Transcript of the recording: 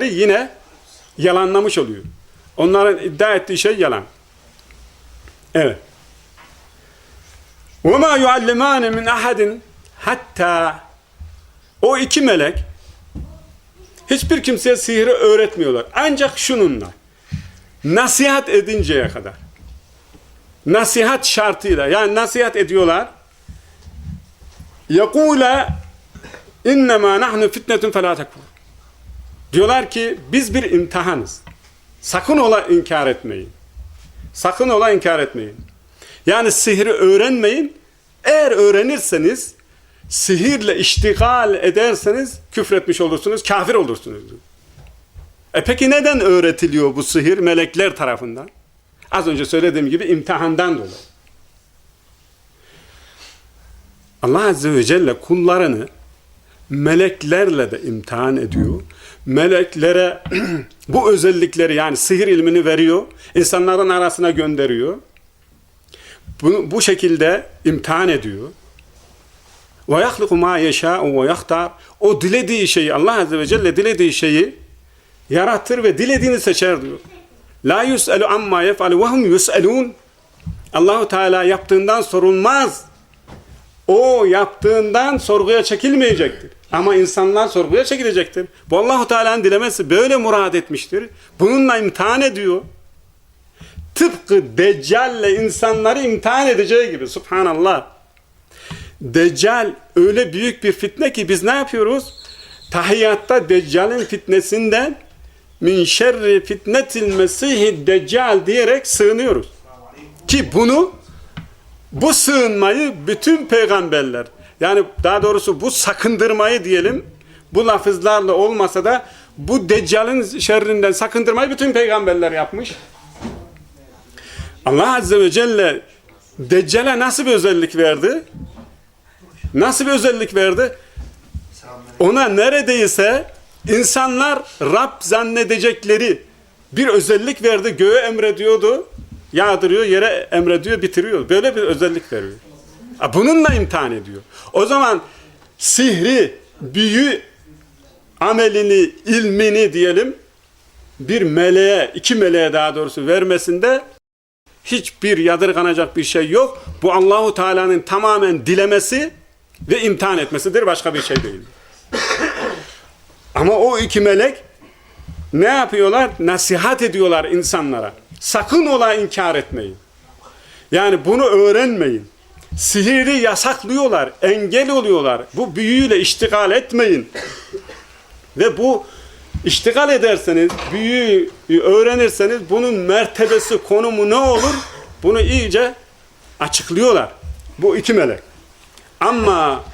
yine yalanlamış oluyor. Onların iddia ettiği şey yalan. Evet. وَمَا يُعَلِّمَانِ مِنْ اَحَدٍ Hatta o iki melek hiçbir kimseye sihri öğretmiyorlar. Ancak şununla nasihat edinceye kadar. Nasihat şartıyla yani nasihat ediyorlar. يَقُولَ اِنَّمَا نَحْنُ فِتْنَةٌ فَلَا تَكْفُرُ Diyorlar ki biz bir imtihanız. Sakın ola inkar etmeyin. Sakın ola inkar etmeyin. Yani sihri öğrenmeyin. Eğer öğrenirseniz sihirle iştigal ederseniz küfretmiş olursunuz, kafir olursunuz. E peki neden öğretiliyor bu sihir melekler tarafından? Az önce söylediğim gibi imtihandan dolayı. Allah Azze ve Celle kullarını meleklerle de imtihan ediyor. Meleklere bu özellikleri yani sihir ilmini veriyor. insanların arasına gönderiyor. Bunu bu şekilde imtihan ediyor. Ve yahluku ma yeşâ'u. O dilediği şeyi Allah Azze ve Celle dilediği şeyi yaratır ve dilediğini seçer diyor. La yus'elu amma yef'alu ve hum yus'elun. Allahu Teala yaptığından sorulmaz. O yaptığından sorguya çekilmeyecektir. Ama insanlar sorguya çekilecektir. Bu Allahu Teala'nın dilemesi böyle murad etmiştir. Bununla imtihan ediyor. Tıpkı Deccal'le insanları imtihan edeceği gibi. Subhanallah. Deccal öyle büyük bir fitne ki biz ne yapıyoruz? Tahiyyatta Deccal'in fitnesinden min şerri fitnetil mesihi deccal diyerek sığınıyoruz. Ki bunu bu sığınmayı bütün peygamberler yani daha doğrusu bu sakındırmayı diyelim bu lafızlarla olmasa da bu deccalin şerrinden sakındırmayı bütün peygamberler yapmış. Allah Azze ve Celle Deccale nasıl bir özellik verdi? Nasıl bir özellik verdi? Ona neredeyse insanlar Rab zannedecekleri bir özellik verdi. Göğe emrediyordu, yağdırıyor, yere emrediyor, bitiriyor. Böyle bir özellik veriyor. Bununla imtihan ediyor. O zaman sihri, büyü amelini, ilmini diyelim bir meleğe, iki meleğe daha doğrusu vermesinde hiçbir yadırganacak bir şey yok. Bu Allahu Teala'nın tamamen dilemesi ve imtihan etmesidir. Başka bir şey değil. Ama o iki melek ne yapıyorlar? Nasihat ediyorlar insanlara. Sakın ola inkar etmeyin. Yani bunu öğrenmeyin. Sihiri yasaklıyorlar, engel oluyorlar. Bu büyüyle iştigal etmeyin. Ve bu iştigal ederseniz, büyüyü öğrenirseniz bunun mertebesi, konumu ne olur? Bunu iyice açıklıyorlar. Bu iki melek. Ama